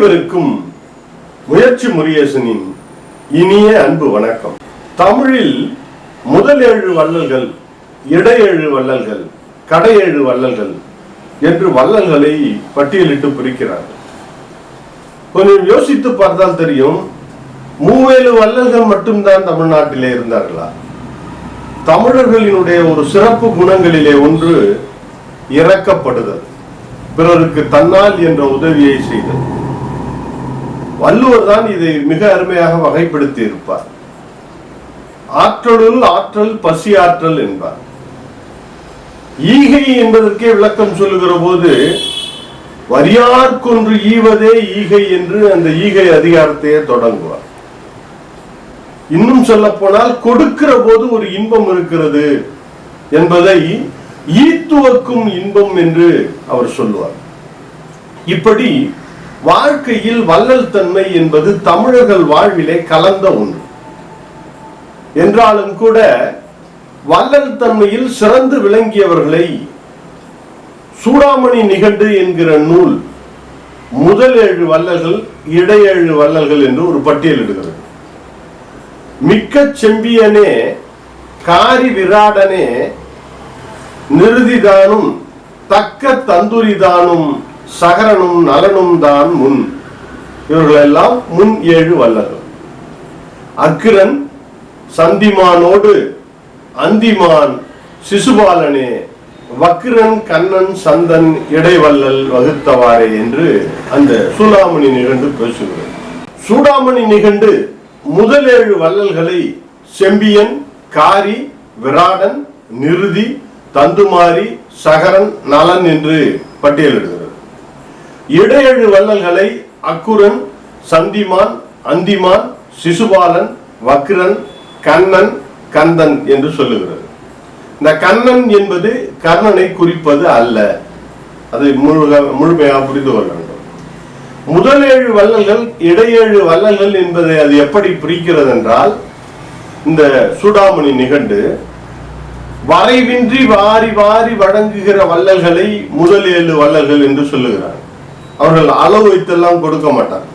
அனைவருக்கும் முயற்சி முருகேசனின் இனிய அன்பு வணக்கம். தமிழில் முதல் ஏழு வள்ளல்கள் இடையேழு வள்ளல்கள் கடையேழு வள்ளல்கள் என்று வள்ளல்களை பட்டியலிட்டு பிரிக்கிறார்கள். கொஞ்சம் யோசித்து பார்த்தால் தெரியும் மூவேழு வள்ளல்கள் மட்டும்தான் தமிழ்நாட்டிலே இருந்தார்களா? தமிழர்களினுடைய ஒரு சிறப்பு குணங்களிலே ஒன்று இறக்கப்படுதல். பிறருக்கு தன்னால் என்ற உதவியை செய்தல். வள்ளுவர் தான் இதை மிக அருமையாக வகைப்படுத்தி இருப்பார். ஆற்றலுள் ஆற்றல் பசி ஆற்றல் என்பார். ஈகை என்பதற்கே விளக்கம் சொல்லுகிற போது வரியார்க்கொன்று ஈவதே ஈகை என்று அந்த ஈகை அதிகாரத்தையே தொடங்குவார். இன்னும் சொல்ல போனால் கொடுக்கிற போது ஒரு இன்பம் இருக்கிறது என்பதை ஈத்துவக்கும் இன்பம் என்று அவர் சொல்லுவார். இப்படி வாழ்க்கையில் வள்ளல் தன்மை என்பது தமிழர்கள் வாழ்விலே கலந்த ஒன்று. என்றாலும் கூட வள்ளல் தன்மையில் சிறந்து விளங்கியவர்களை சூடாமணி நிகண்டு என்கிற நூல் முதல் ஏழு வள்ளல்கள் இடையேழு வள்ளல்கள் என்று ஒரு பட்டியலிடுகிறது மிக்க செம்பியனே காரி விராடனே நிறுதிதானும் தக்க தந்துரிதானும் சகரனும் நலனும் தான் முன். இவர்களெல்லாம் முன் ஏழு வல்லர்கள். அக்கிரன் சந்திமானோடு அந்திமான் சிசுபாலனே வக்கிரன் கண்ணன் சந்தன் இடைவல்லல் வகுத்தவாறே என்று அந்த சூடாமணி நிகண்டு பேசுகிறது. சூடாமணி நிகழ்ந்து முதல் ஏழு வள்ளல்களை செம்பியன் காரி விராடன் நிருதி தந்துமாரி சகரன் நலன் என்று பட்டியலிடுகிறது. இடையேழு வள்ளல்களை அக்குரன் சந்திமான் அந்திமான் சிசுபாலன் வக்ரன் கண்ணன் கந்தன் என்று சொல்லுகிறது. இந்த கண்ணன் என்பது கர்ணனை குறிப்பது அல்ல. அதை முழுக முழுமையாக புரிந்து கொள்ள வேண்டும். முதல் ஏழு வள்ளல்கள் இடையேழு வள்ளல்கள் என்பதை அது எப்படி பிரிக்கிறது என்றால் இந்த சூடாமணி நிகண்டு வரைவின்றி வாரி வாரி வழங்குகிற வள்ளல்களை முதல் ஏழு வள்ளல்கள் என்று சொல்லுகிறார். அவர்கள் அளவு வைத்தெல்லாம் கொடுக்க மாட்டார்.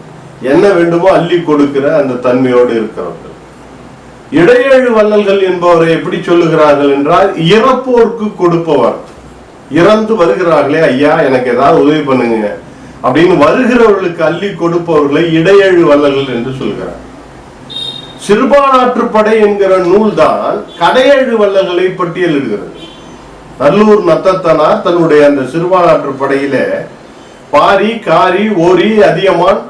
என்ன வேண்டுமோ அள்ளி கொடுக்கிற அந்த தன்மையோடு இருக்கிறவர்கள். இடையேழு வள்ளல்கள் என்பவரை எப்படி சொல்லுகிறார்கள் என்றால் இறப்போர்க்கு கொடுப்பவர். இறந்து வருகிறார்களே ஐயா எனக்கு ஏதாவது உதவி பண்ணுங்க. அப்படின்னு வருகிறவர்களுக்கு அள்ளி கொடுப்பவர்களை இடையேழு வள்ளல்கள் என்று சொல்கிறார். சிறுபானாற்றுப்படை என்கிற நூல்தான் கடையேழு வள்ளல்களை பட்டியலிடுகிறது. நல்லூர் நத்தத்தனார் தன்னுடைய அந்த சிறுபானாற்றுப்படையில பாரி காரி ஓரி அதியமான்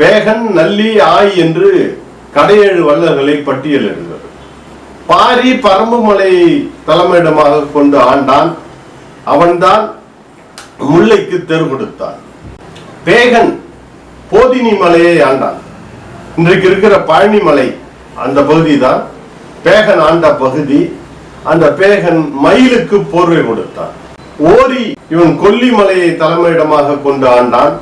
வேகன் நல்லி ஆய் என்று கடையேழு வல்லர்களை பட்டியலிடுகிறது பாரி பரம்புமலையை தலைமையிடமாக கொண்டு ஆண்டான். அவன்தான் முல்லைக்கு தெரு கொடுத்தான். பேகன் போதினி மலையை ஆண்டான். இன்றைக்கு இருக்கிற பழனி மலை அந்த பகுதி தான் பேகன் ஆண்ட பகுதி அந்த பேகன் மயிலுக்கு போர்வை கொடுத்தான். ஓரி இவன் கொல்லிமலையை தலைமையிடமாக கொண்டு ஆண்டான்.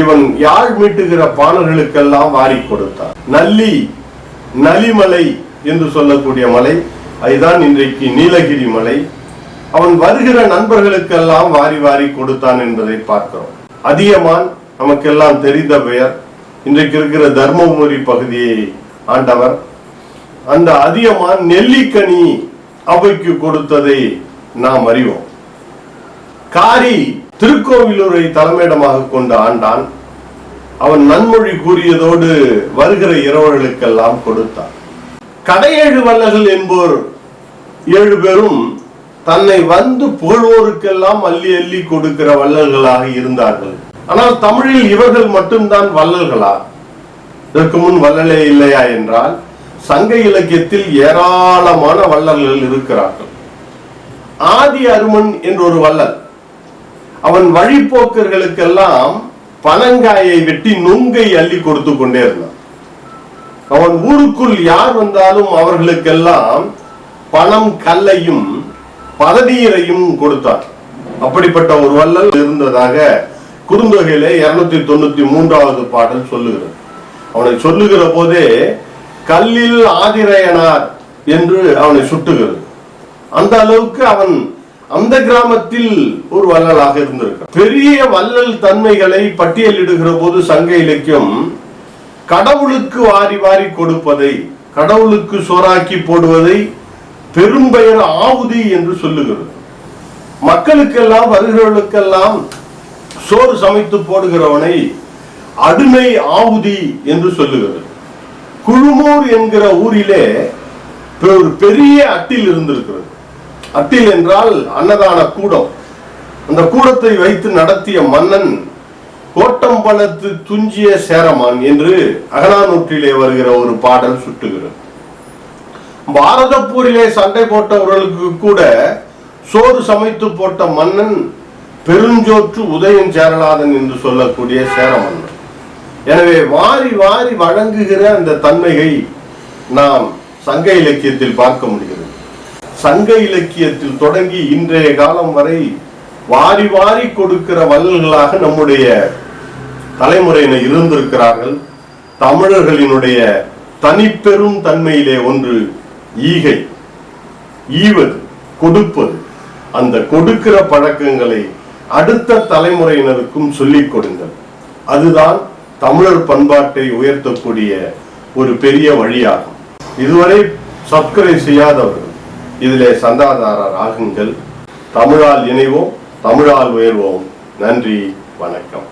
இவன் யாழ் மீட்டுகிற பாணர்களுக்கெல்லாம் வாரி கொடுத்தான். நல்லி நலிமலை என்று சொல்லக்கூடிய மலை அதுதான் இன்றைக்கு நீலகிரி மலை. அவன் வருகிற நண்பர்களுக்கெல்லாம் வாரி வாரி கொடுத்தான் என்பதை பார்க்கிறோம். அதியமான் நமக்கெல்லாம் தெரிந்த பெயர். இன்றைக்கு இருக்கிற தர்மபுரி பகுதியை ஆண்டவர் அந்த அதியமான் நெல்லிக்கனி அவைக்கு கொடுத்ததை நாம் அறிவோம். காரி திருக்கோவிலூரை தலைமையிடமாக கொண்டு ஆண்டான் அவன் நன்மொழி கூறியதோடு வருகிற இரவர்களுக்கெல்லாம் கொடுத்தான். கடையேழு வல்லர்கள் என்போர் ஏழு பேரும் தன்னை வந்து புகழ்வோருக்கெல்லாம் அள்ளி அள்ளி கொடுக்கிற வல்லர்களாக இருந்தார்கள். ஆனால் தமிழில் இவர்கள் மட்டும்தான் வள்ளல்களா இதற்கு முன் வள்ளலே இல்லையா என்றால் சங்க இலக்கியத்தில் ஏராளமான வல்லல்கள் இருக்கிறார்கள். ஆதி அருமன் என்ற ஒரு வல்லல் அவன் வழிப்போக்கர்களுக்கெல்லாம் பனங்காயை வெட்டி நுங்கை அள்ளி கொடுத்து கொண்டே இருந்தான். அவன் ஊருக்குள் யார் வந்தாலும் அவர்களுக்கெல்லாம் பணம் கல்லையும் பதநீரையும் கொடுத்தார் அப்படிப்பட்ட ஒரு வல்லல் இருந்ததாக குறுந்தொகையிலே இருநூத்தி தொண்ணூத்தி மூன்றாவது பாடல் சொல்லுகிறது. அவனை சொல்லுகிற போதே கல்லில் ஆதிரையனார் என்று அவனை சுட்டுகிறது. அந்த அளவுக்கு அவன் அந்த கிராமத்தில் ஒரு வள்ளலாக இருந்திருக்கிறார். பெரிய வள்ளல் தன்மைகளை பட்டியலிடுகிற போது சங்க இலக்கியம் கடவுளுக்கு வாரி வாரி கொடுப்பதை கடவுளுக்கு சோறாக்கி போடுவதை பெரும்பெயர் ஆவுதி என்று சொல்லுகிறது. மக்களுக்கெல்லாம் வருகிறவர்களுக்கெல்லாம் சோறு சமைத்து போடுகிறவனை அடிமை ஆவுதி என்று சொல்லுகிறது. குழுமூர் என்கிற ஊரிலே ஒரு பெரிய அட்டில் இருந்திருக்கிறது. அட்டில் என்றால் அன்னதான கூடம். அந்த கூடத்தை வைத்து நடத்திய மன்னன் கோட்டம்பலத்து துஞ்சிய சேரமான் என்று அகலானூற்றிலே வருகிற ஒரு பாடல் சுட்டுகிறது. பாரத போரிலே சண்டை போட்டவர்களுக்கு கூட சோறு சமைத்து போட்ட மன்னன் பெருஞ்சோற்று உதயன் சேரலாதன் என்று சொல்லக்கூடிய சேர மன்னன் எனவே வாரி வாரி வழங்குகிற அந்த தன்மையை நாம் சங்க இலக்கியத்தில் பார்க்க முடியும் சங்க இலக்கியத்தில் தொடங்கி இன்றைய காலம் வரை வாரி வாரி கொடுக்கிற வல்லல்களாக நம்முடைய தலைமுறையினர் இருந்திருக்கிறார்கள். தமிழர்களினுடைய தனிப்பெரும் தன்மையிலே ஒன்று ஈகை. ஈவது கொடுப்பது. அந்த கொடுக்கிற பழக்கங்களை அடுத்த தலைமுறையினருக்கும் சொல்லிக் கொடுங்கள். அதுதான் தமிழர் பண்பாட்டை உயர்த்தக்கூடிய ஒரு பெரிய வழியாகும். இதுவரை சப்ஸ்கிரைப் செய்யாதவர்கள் இதிலே சந்தாதாரர் ஆகுங்கள் தமிழால் இணைவோம் தமிழால் உயர்வோம். நன்றி வணக்கம்.